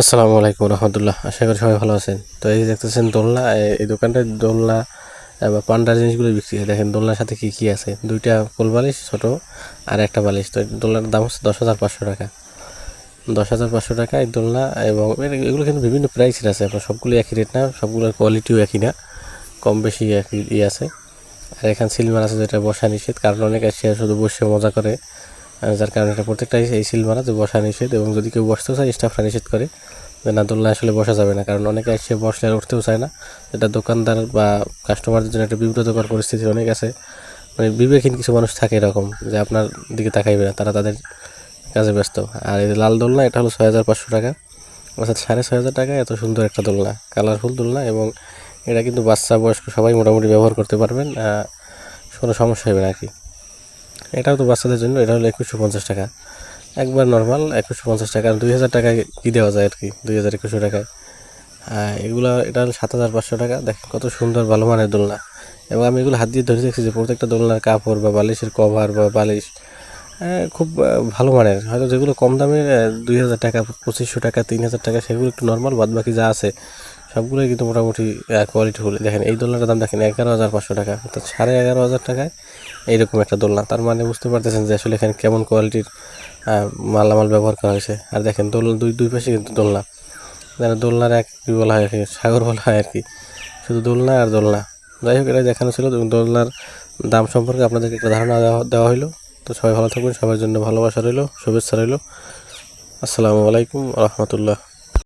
আসসালামু আলাইকুম রহমতুল্লাহ। আশা করি সবাই ভালো আছেন। তো এই দেখতেছেন দোলনা এই দোকানটায় দোলনা বা পান্ডার জিনিসগুলো বিক্রি হয়। দেখেন দোলনার সাথে কি কি আছে? দুইটা কোল বালিশ, ছোট, আর একটা বালিশ। তো দোলনার দাম হচ্ছে দশ হাজার পাঁচশো টাকা। দশ হাজার পাঁচশো টাকা এই দোলনা এবং এগুলো কিন্তু বিভিন্ন প্রাইসের আছে। আপনার সবগুলো একই রেট না, সবগুলোর কোয়ালিটিও একই না। কম বেশি একই ইয়ে আছে। আর এখানে সিলমার আছে যেটা বসা নিষেধ, কারণ অনেক আসে শুধু বসে মজা করে। যার কারণে এটা প্রত্যেকটাই এই সিল মারা, যে বসা নিষেধ এবং যদি কেউ বসতেও চায় স্টাফরা নিষেধ করে, যে না দোলনা আসলে বসা যাবে না। কারণ অনেকে এসে বসলে আর উঠতেও চায় না। এটা দোকানদার বা কাস্টমারদের জন্য একটা বিব্রতকর পরিস্থিতি অনেক আছে। মানে বিবেকহীন কিছু মানুষ থাকে এরকম, যে আপনার দিকে তাকাইবে না, তারা তাদের কাজে ব্যস্ত। আর এই লাল দোলনা, এটা হলো ছয় হাজার পাঁচশো টাকা। অর্থাৎ সাড়ে ছয় হাজার টাকা, এত সুন্দর একটা দোলনা কালারফুল দোলনা এবং এটা কিন্তু বাচ্চা, বয়স্ক সবাই মোটামুটি ব্যবহার করতে পারবেন কোনো সমস্যা হবে না আর কি। এটাও তো বাচ্চাদের জন্য, এটা হলো একুশশো পঞ্চাশ টাকা। একবার নর্মাল একুশশো পঞ্চাশ টাকা দুই হাজার টাকায় কী দেওয়া যায় আর কি, দুই হাজার একুশশো টাকায়। আর এগুলো, এটা হলো সাত হাজার পাঁচশো টাকা। দেখেন কত সুন্দর ভালো মানের দোলনা। এবং আমি এগুলো হাত দিয়ে ধরে দেখছি যে প্রত্যেকটা দোলনার কাপড় বা বালিশের কভার বা বালিশ খুব ভালো মানের। হয়তো যেগুলো কম দামে দুই হাজার টাকা, পঁচিশশো টাকা, তিন হাজার টাকা, সেগুলো একটু নর্মাল বাদ বাকি যা আছে সবগুলোই কিন্তু মোটামুটি কোয়ালিটি ফুল। দেখেন, এই দোলনাটার দাম দেখেন এগারো হাজার পাঁচশো টাকা, অর্থাৎ সাড়ে এগারো হাজার টাকায় এইরকম একটা দোলনা। তার মানে বুঝতে পারতেছেন যে আসলে এখানে কেমন কোয়ালিটির মালামাল ব্যবহার করা হয়েছে। আর দেখেন দোলনা দুই দুই পাশে কিন্তু দোলনা। যেন দোলনার এক কী বলা হয় সাগর বলা হয় আর কি। শুধু দোলনা আর দোলনা। যাই হোক এটা দেখানো ছিল। দোলনার দাম সম্পর্কে আপনাদেরকে একটা ধারণা দেওয়া দেওয়া হলো তো সবাই ভালো থাকবেন সবার জন্য ভালোবাসা রইল, শুভেচ্ছা রইল। আসসালামু আলাইকুম রহমতুল্লাহ।